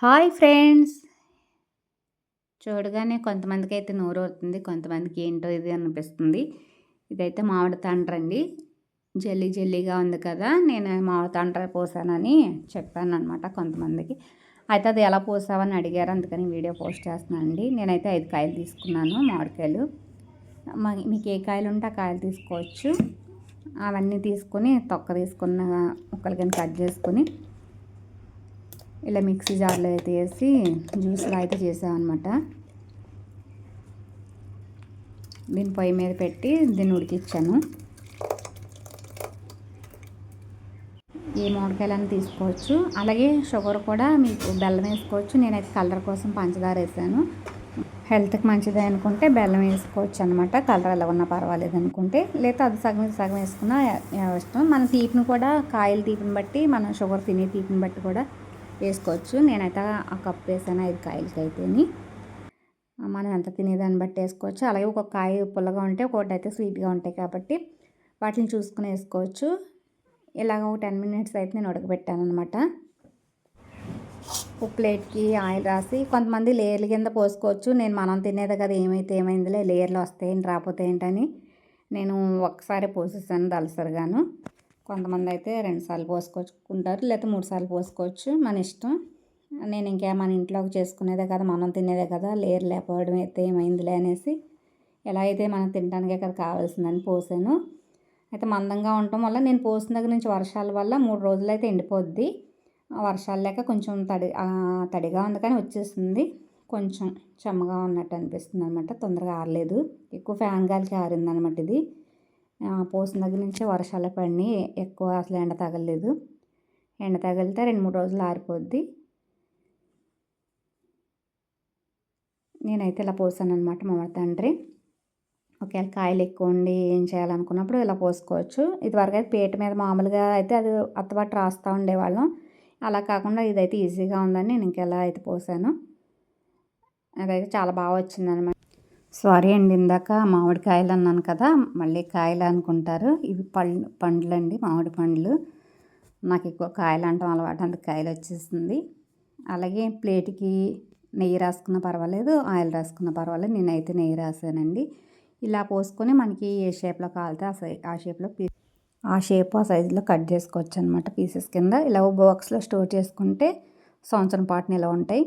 Hi friends. చూడగానే కొంతమందికి అయితే నోరు అవుతుంది కొంతమందికి ఏంటో ఇది అనిపిస్తుంది. ఇదైతే మామిడి తండ్రండి జల్లీ జల్లీగా ఉంది కదా నేను మామిడి తండ్ర పోసానని చెప్పాను అనమాట కొంతమందికి. అయితే అది ఎలా పోసావని అడిగారు అందుకని వీడియో పోస్ట్ చేస్తున్నానండి నేనైతే ఐదు కాయలు తీసుకున్నాను మామిడికాయలు. మీకు ఏ కాయలు ఉంటే ఆ కాయలు తీసుకోవచ్చు. అవన్నీ తీసుకొని తొక్క తీసుకున్న ముక్కలు కానీ కట్ చేసుకొని ఇలా మిక్సీ జార్లో అయితే వేసి జ్యూస్లో అయితే చేసామన్నమాట. దీని పొయ్యి మీద పెట్టి దీన్ని ఉడికిచ్చాను ఏ మామిడికాయలను తీసుకోవచ్చు. అలాగే షుగర్ కూడా మీకు బెల్లం వేసుకోవచ్చు. నేనైతే కలర్ కోసం పంచదార వేసాను. హెల్త్కి మంచిది అనుకుంటే బెల్లం వేసుకోవచ్చు అనమాట కలర్ ఎలా ఉన్నా పర్వాలేదు అనుకుంటే. లేదా అది సగం సగం వేసుకున్నా ఇష్టం. మన తీపిని కూడా కాయల తీపిని బట్టి మనం షుగర్ తినే తీపిని బట్టి కూడా వేసుకోవచ్చు. నేనైతే ఆ కప్పు వేసాను ఐదు కాయలకి అయితేని మనం ఎంత తినేదాన్ని బట్టి వేసుకోవచ్చు. అలాగే ఒక కాయ పుల్లగా ఉంటే ఒకటి అయితే స్వీట్గా ఉంటాయి కాబట్టి వాటిని చూసుకుని వేసుకోవచ్చు. ఇలాగ ఒక టెన్ మినిట్స్ అయితే నేను ఉడకబెట్టాను అనమాట ఒక ప్లేట్కి ఆయిల్ రాసి కొంతమంది లేయర్ల కింద పోసుకోవచ్చు. నేను మనం తినేది కదా ఏమైతే ఏమైందిలే లేయర్లు వస్తాయి రాకపోతే ఏంటని నేను ఒకసారి పోసేసాను దలసరిగాను కొంతమంది అయితే రెండుసార్లు పోసుకొచ్చుకుంటారు లేకపోతే మూడు సార్లు పోసుకోవచ్చు మన ఇష్టం. నేను ఇంకా మన ఇంట్లోకి చేసుకునేదే కదా మనం తినేదే కదా లేరు లేకపోవడం అయితే ఏమైందిలే అనేసి ఎలా అయితే మనం తినడానికే కదా కావాల్సిందని పోసాను. అయితే మందంగా ఉండటం వల్ల నేను పోసిన దగ్గర నుంచి వర్షాల వల్ల మూడు రోజులు అయితే ఎండిపోద్ది వర్షాలు లేక కొంచెం తడి తడిగా ఉంది కానీ వచ్చేస్తుంది కొంచెం చెమ్మగా ఉన్నట్టు అనిపిస్తుంది అనమాట తొందరగా ఆరలేదు. ఎక్కువ ఫ్యాన్ గాలికి ఆరిందనమాట ఇది. పోసిన దగ్గర నుంచే వర్షాలు పడినాయి. ఎక్కువ అసలు ఎండ తగలలేదు. ఎండ తగిలితే రెండు మూడు రోజులు ఆరిపోద్ది. నేనైతే ఇలా పోసాను అనమాట మామిడి తండ్రి. ఒకవేళ కాయలు ఎక్కువ ఉండి ఏం చేయాలనుకున్నప్పుడు ఇలా పోసుకోవచ్చు. ఇదివరకు అయితే పేట మీద మామూలుగా అయితే అది అత్తబాటు రాస్తూ ఉండేవాళ్ళం. అలా కాకుండా ఇదైతే ఈజీగా ఉందని నేను ఇంకెలా అయితే పోసాను. అదైతే చాలా బాగా వచ్చిందనమాట సారీ అండి ఇందాక మామిడికాయలు అన్నాను కదా మళ్ళీ కాయలు అనుకుంటారు. ఇవి పళ్ళు పండ్లు అండి మామిడి పండ్లు. నాకు ఎక్కువ కాయలు అంటాం అలవాటు అందుకు కాయలు వచ్చేసింది. అలాగే ప్లేట్కి నెయ్యి రాసుకున్న పర్వాలేదు ఆయిల్ రాసుకున్న పర్వాలేదు నేనైతే నెయ్యి రాసానండి. ఇలా పోసుకొని మనకి ఏ షేప్లో కావాలితే ఆ సై ఆ షేప్లో పీ ఆ షేప్ ఆ సైజులో కట్ చేసుకోవచ్చు అనమాట పీసెస్ కింద. ఇలా బాక్స్లో స్టోర్ చేసుకుంటే సంవత్సరం పాటు నిల్వ ఉంటాయి.